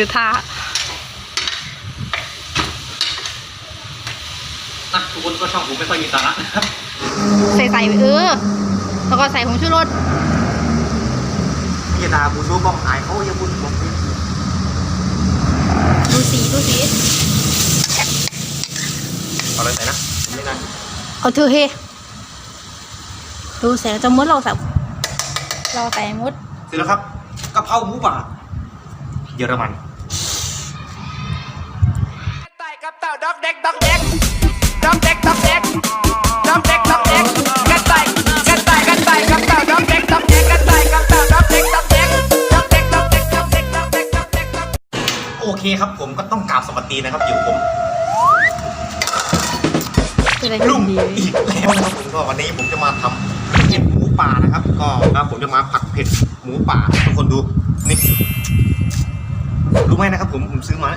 ดูท่าอะทุกคนก็ช่องผมไม่ค่อยมีสาระนะครับใส่ใส่เออแล้วก็ใส่ผงชูรสพี่ดาบูดูบอกหายเขาอย่าบุญบอกดูสีดูสีเอาอะไรใส่นะไม่ได้เอาเธอเฮดูแสงจะมุดเราใส่เราใส่มุดเสร็จแล้วครับกะเพราหมูป่าเยอรมัน โอเคครับผมก็ต้องกราบสวัสดีนะครับอยู่ผมรุ่งอีกแล้วครับผมก็วันนี้ผมจะมาทำเห็ดหมูป่านะครับ ก็นะผมจะมาผัดเผ็ดหมูป่าทุกคนดูนี่รู้ไหมนะครับผมผมซื้อมา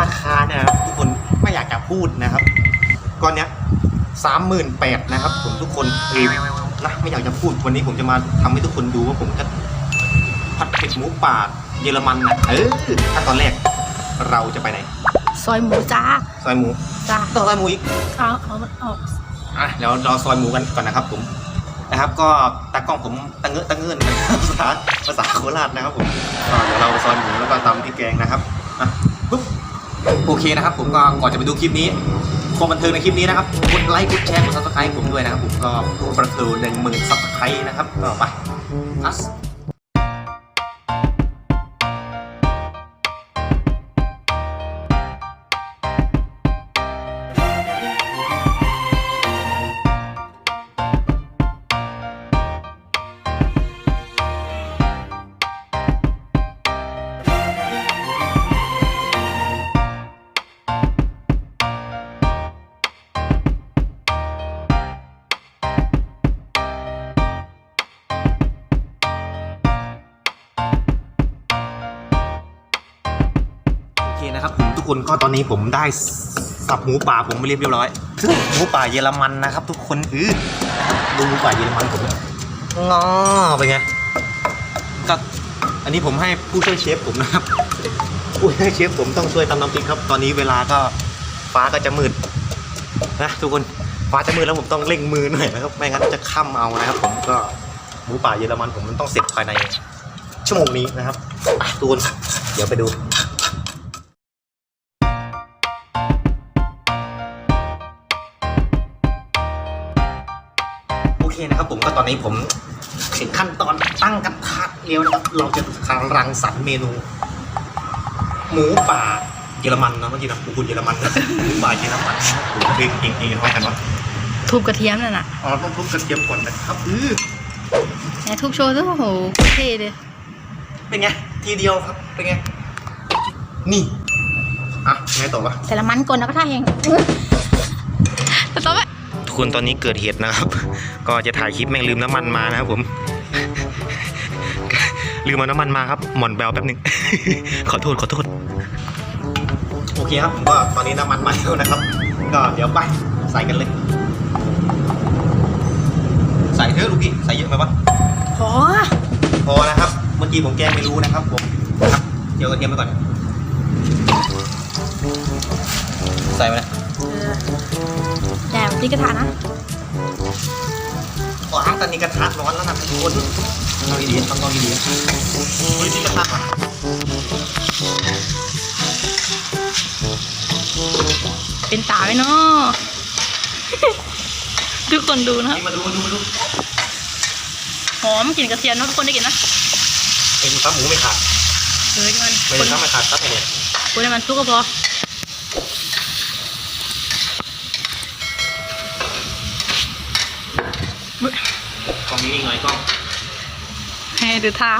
ราคาเนี่ยทุกคนไม่อยากจะพูดนะครับก้อนเนี้ย สามหมื่นแปดนะครับผมทุกคนเองนะไม่อยากจะพูดวันนี้ผมจะมาทำให้ทุกคนดูว่าผมจะผัดเผ็ดหมูป่าเยอรมันนะเออถ้าตอนแรกเราจะไปไหน ซอยหมูจ้าซอยหมูจ้าต้องซอยหมูอีกเอาเอามันออกอะเดี๋ยวเราซอยหมูกันก่อนนะครับผมนะครับ ก็ตากล้องผมตะเงอะตะเงินภาษาภาษาโคราชนะครับผมก็เดี๋ยวเราซอยหมูแล้วก็ตำพริกแกงนะครับอะปุ๊บ โอเคนะครับผมก็ก่อนจะไปดูคลิปนี้ความบันเทิงในคลิปนี้นะครับกดไลค์กดแชร์กดซับสไครต์ผมด้วยนะครับผมก็ประตูหนึ่งหมื่นซับสไครต์นะครับก็ไปอัส เคนะครับผมทุกคนก็ตอนนี้ผมได้สับหมูป่าผมไปเรียบร้อยหมูป่าเยอรมันนะครับ ทุกคนคือนะครับดูหมูป่าเยอรมันผมงอเป็นไงก็อันนี้ผมให้ผู้ช่วยเชฟผมนะครับผู้ช่วยเชฟผมต้องช่วยตำน้ำพริกครับ ตอนนี้เวลาก็ฟ้าก็จะมืดนะทุกคนฟ้าจะมืดแล้วผมต้องเร่งมือหน่อยนะครับไม่งั้นจะค่ำเอานะครับ ผมก็หมูป่าเยอรมันผมมันต้องเสร็จภายในชั่วโมงนี้นะครับอะทุกคนเดี๋ยวไปดู นะครับผมก็ตอนนี้ผมถึงขั้นตอนตั้งกระทะเลี้ยวนะครับเราจะทางรังสรรค์เมนู หมูป่าเยอรมันนะเมื่อกี้นะคุณเยอรมันนะหมูป่าเยอรมันนะครับผมเพลงเพลงเพลงเขาให้กันว่าทุบกระเทียมนั่นน่ะอ๋อต้องทุบกระเทียมก่อนนะครับอือไหนทุบโชว์ด้วยโอ้โหเท่เลยเป็นไงทีเดียวครับเป็นไงนี่อะไงต่อวะใส่ละมันก่อนแล้วก็ท่าแหงแต่ต่อไป ทุกคนตอนนี้เกิดเหตุนะครับ ก็จะถ่ายคลิปแม่งลืมน้ำมันมานะครับผม ลืมเอาน้ำมันมาครับ หมอนแบลแป๊บหนึง ขอโทษขอโทษ โอเคครับผมก็ตอนนี้น้ำมันมาแล้วนะครับ ก็เดี๋ยวไปใส่กันเลย ใส่เถอะลูกพี่ ใส่เยอะไหมวะพอพอนะครับ เมื่อกี้ผมแกล้งไม่รู้นะครับผมครับเดี๋ยวกระเทียมไปก่อน ใส่ไปนะ เออแต่ตีกระทะนะวางตอนนี้กระทะร้อนแล้วนะทุกคนลองดีๆต้องลองดีๆเฮ้ยนี่กระทะว่ะเป็นตาไว้เนาะทุกคนดูนะนี่มาดูมาดูมาดูหอมกลิ่นกระเทียมเนอะทุกคนได้กลิ่นนะเป็นซับหมูไม่ขาดเฮ้ยมันไม่คได้นซับไม่ขาดซับไงเนี่ยคนให้มันทุกก็พออุ๊ กล้องนี้อีกหน่อยกล้องให้ดูท่า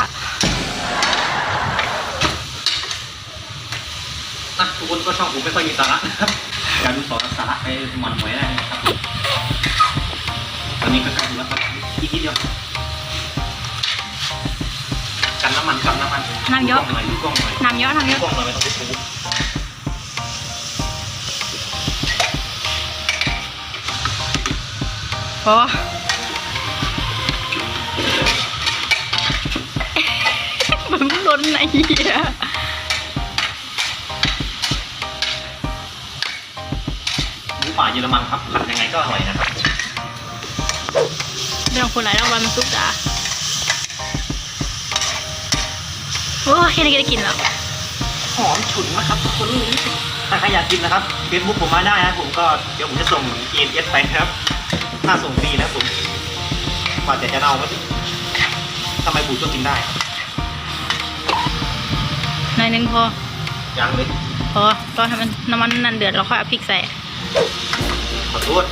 อะทุกคนก็ช่องผมไม่ค่อยมีสาระนะครับอย่าดูสอนสาระไปหมันหวยได้นะครับ ตอนนี้ก็ใกล้ถึงแล้วครับอีกนิดเดียวกันน้ำมันกันน้ำมันน้ำเยอะ ดูกล้องหน่อยดูกล้องหน่อยน้ำเยอะน้ำเยดูอะกล้องหน่อยไม่ต้องดูถูกพอ มันล้นไอ้เหี้ยหมูป่าเยอรมันครับยังไงก็อร่อยนะครับเรื่องคนไหนต้อวมันซุปจ้าโอ้แค่นี้ก็ได้กินแล้ว หอมฉุนมากครับคนนี้ถ้าใครอยากกินนะครับเฟซบุ๊กผมมาได้นะผมก็เดี๋ยวผมจะส่งเอเอสไปครับ ถ้าส่งฟรีนะผม กว่าจะจะเน่าไหมทำไมบูดก็กินได้หน่อยหนึงพอยังเลยพอรอให้มันน้ำมันนั่นเดือดเราค่อยเอาพริกใส่ขอโทษ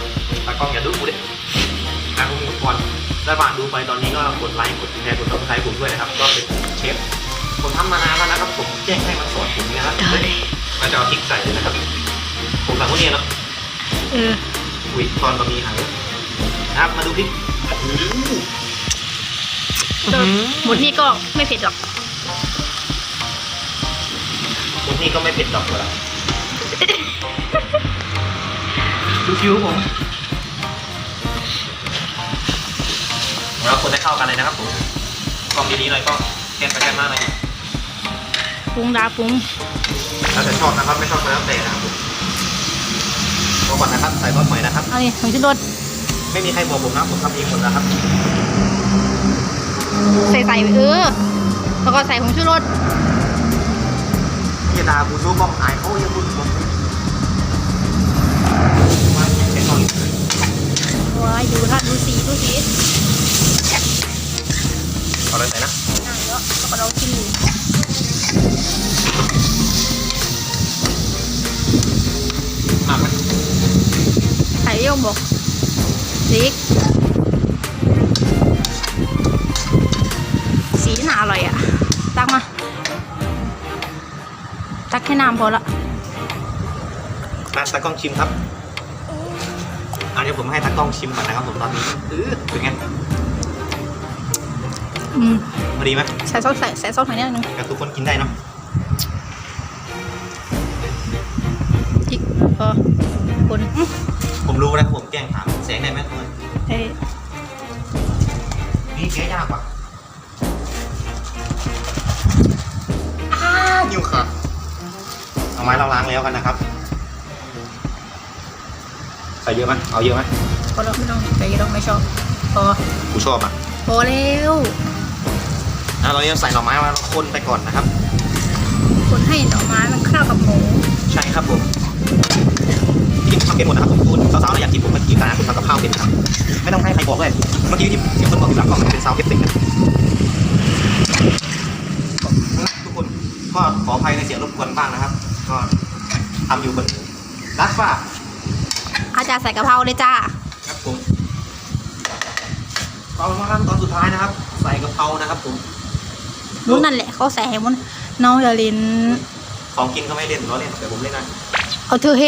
ตากล้องอย่าดูกูดินะคุณทุกคนระหว่างดูไปตอนนี้ก็กดไลค์กดแชร์กดซับสไครต์ผมด้วยนะครับ ก็เป็นเชฟผมทำมานานแล้วนะครับผมแจ้งให้มันสอนผมนะครับได้มาจะเอาพริกใส่เลยนะครับ ผมสั่งพวกนี้เนาะเอออุ้ยตอนบะหมี่หายนะครับมาดูพริก โอ้โหหมดนี่ก็ไม่เผ็ดหรอกคนนี้ก็ไม่เผ็ดดอกเลยดูคิ้วผมเราคนให้เข้ากันเลยนะครับผมกล้องดีๆหน่อยก็แกนไปแกนมาหน่อยปรุงดาปรุงแล้วแต่ชอบนะครับไม่ชอบก็แล้วแต่นะครับผมรอก่อนนะครับใส่ก้อนหอยนะครับ เอานี่ผงชูรส ไม่มีใครบอกผมนะผมทำเองหมดแล้วครับ ใส่ใส่เออแล้วก็ใส่ผงชูรสอย่าด่ากูรู้บ้องหายเขาอย่าพูดผมมาเช็คก่อนว้ายดูท่านดูสีดูสีเอาเลยใส่นะนั่งเยอะแล้วก็เรากินอยู่มากไหมใส่โยมบอก สีกสีน่าอร่อยอะ ตักมา ตักแค่น้ำพอละมาตากล้องชิมครับอันนี้ผมให้ตากล้องชิมก่อนนะครับผมตอนนี้เออเป็นไงอืมพอดีไหมใส่ซอสใส่ใส่ซอสหน่อยนิดนึงกับทุกคนกินได้เนาะอีกพอ คนอื้อผมรู้นะครับผมแกล้งถามแสงได้ไหมทุกคนเอ้ยนี่แก้ยากว่ะอ้านิ้วขาดเอาไม้เราล้างแล้วกันนะครับ ใส่เยอะไหมเอาเยอะไหมพอแล้วไม่ต้องใส่เยอะหรอกไม่ชอบ พอ กูชอบอะ พอแล้วอะเราจะใส่หน่อไม้มาคนไปก่อนนะครับ คนให้หน่อไม้มันเข้ากับหมู ใช่ครับผมที่ทำ เป็นหมดนะครับผมคุณสาวๆเราอยากกินผมก็กินกันะคุณทำกับข้าวเป็นครับไม่ต้องให้ใครบอกด้วยเมื่อกี้ที่ที่คนบอกอยู่หลังกล้องเป็นซาวเอฟเฟกต์นะทุกคนก็ขออภัยในเสียงรบกวนบ้างนะครับ ก็ทำอยู่บนรัดฟ้าอาจารย์ใส่กะเพราเลยจ้าครับผมตอนมาขั้นตอนสุดท้ายนะครับ ใส่กะเพรานะครับผมรู้นั่นแหละเขาใส่ให้มันน้องอย่าลินของกินก็ไม่เล่นล้อเล่นแต่ผมเล่นนะเอาเธอเฮ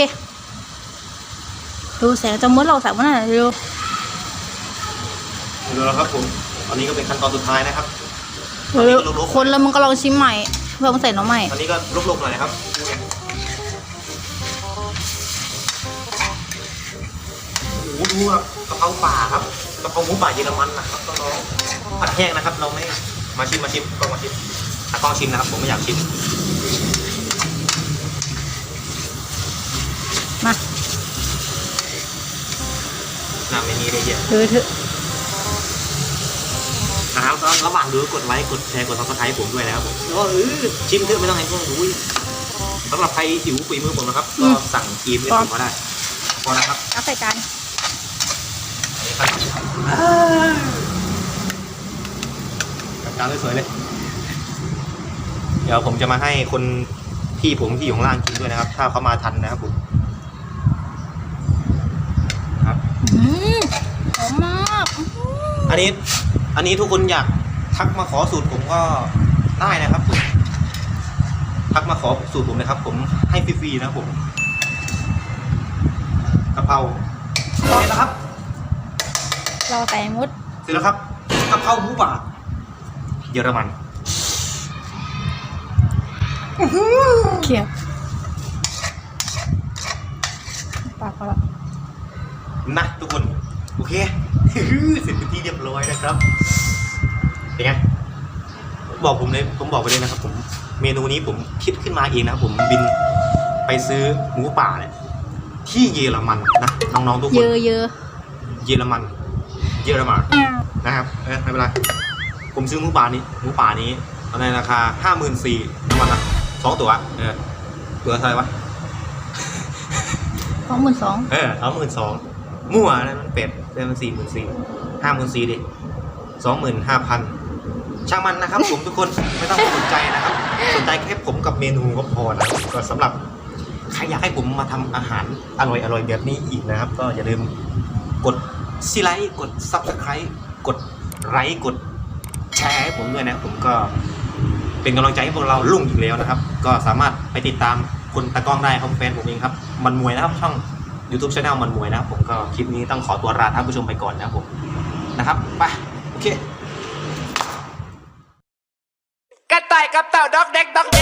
ดูแสงจะมดเราใส่มันน่ะดูดูแล้วครับผมตอนนี้ก็เป็นขั้นตอนสุดท้ายนะครับเออคนแล้วมึงก็ลองชิมใหม่ เพื่อมึงใส่หน่อใหม่ตอนนี้ก็ลบๆหน่อยนะครับดูไงโอ้โหดูครับกะเพราป่าครับกะเพราหมูป่าเยอรมันนะครับน้องๆผัดแห้งนะครับ เราไม่มาชิมมาชิมก็มาชิมอะต้องชิมนะครับผมไม่อยากชิม น้ำไม่มีเลยเยอะเธอเถอะนะครับแล้วระหว่างดูกดไลค์กดแชร์กดซับสไครต์ผมด้วยนะครับผมก็เออชิมเถอะไม่ต้องให้พวกดูสำหรับใครหิวฝีมือผมนะครับ ก็สั่งกีมเอสผมก็ได้พอนะครับเอาใส่จานอันนี้ครับจัดการสวยๆเลย เดี๋ยวผมจะมาให้คนพี่ผมที่อยู่ข้างล่างกินด้วยนะครับ ถ้าเขามาทันนะครับผมครับ อืมหอมมากอื้อหื ออันนี้ อันนี้ทุกคนอยากทักมาขอสูตรผมก็ได้นะครับผมทักมาขอสูตรผมนะครับ ผมให้ฟรีๆนะครับผมกะเพราเสร็จแล้วครับ เราใส่มดเสร็จแล้วครับกะเพราหมูป่าเยอรมันเขียบปากเขาละนะทุกคน โอเค เสร็จเป็นที่เรียบร้อยนะครับเป็นไงบอกผมเลยผมบอกไปเลยนะครับ ผมเมนูนี้ผมคิดขึ้นมาเองนะครับผมบินไปซื้อหมูป่าเนี่ยทที่เยอรมันนะน้องๆทุกคเยนอะเยอะเยอรมัน เยอรมันนะครับเออไม่เป็นไรผมซื้อหมูป่านี้หมูป่านี้ในราคาห้าหมื่นสี่น้ำมันนะสองตัวเออตัวเท่าไหร่วะสองหมื่นสองเออสองหมื่นสองมั่วนะมันเป็ด เดือนมันสี่หมื่นสี่ห้าหมื่นสี่ดิสองหมื่นห้าพันช่างมันนะครับผมทุกคนไม่ต้องสนใจนะครับสนใจแค่ผมกับเมนูก็พอนะก็สำหรับใครอยากให้ผมมาทำอาหารอร่อยอร่อยแบบนี้อีกนะครับ ก็อย่าลืมกดซีไลค์กดซับสไครต์กดไลค์กดแชร์ให้ผมด้วยนะผมก็เป็นกำลังใจให้พวกเราลุ่งอีกแล้วนะครับ ก็สามารถไปติดตามคนตะก้องได้ครับแฟนผมเองครับ มันมวยนะครับช่อง YouTube Channel มันมวยนะครับผมก็คลิปนี้ต้องขอตัวลาท่านผู้ชมไปก่อนนะครับผมนะครับไปโอเคกระต่ายกับเต่าด็อกเด็กด็อกเด็ก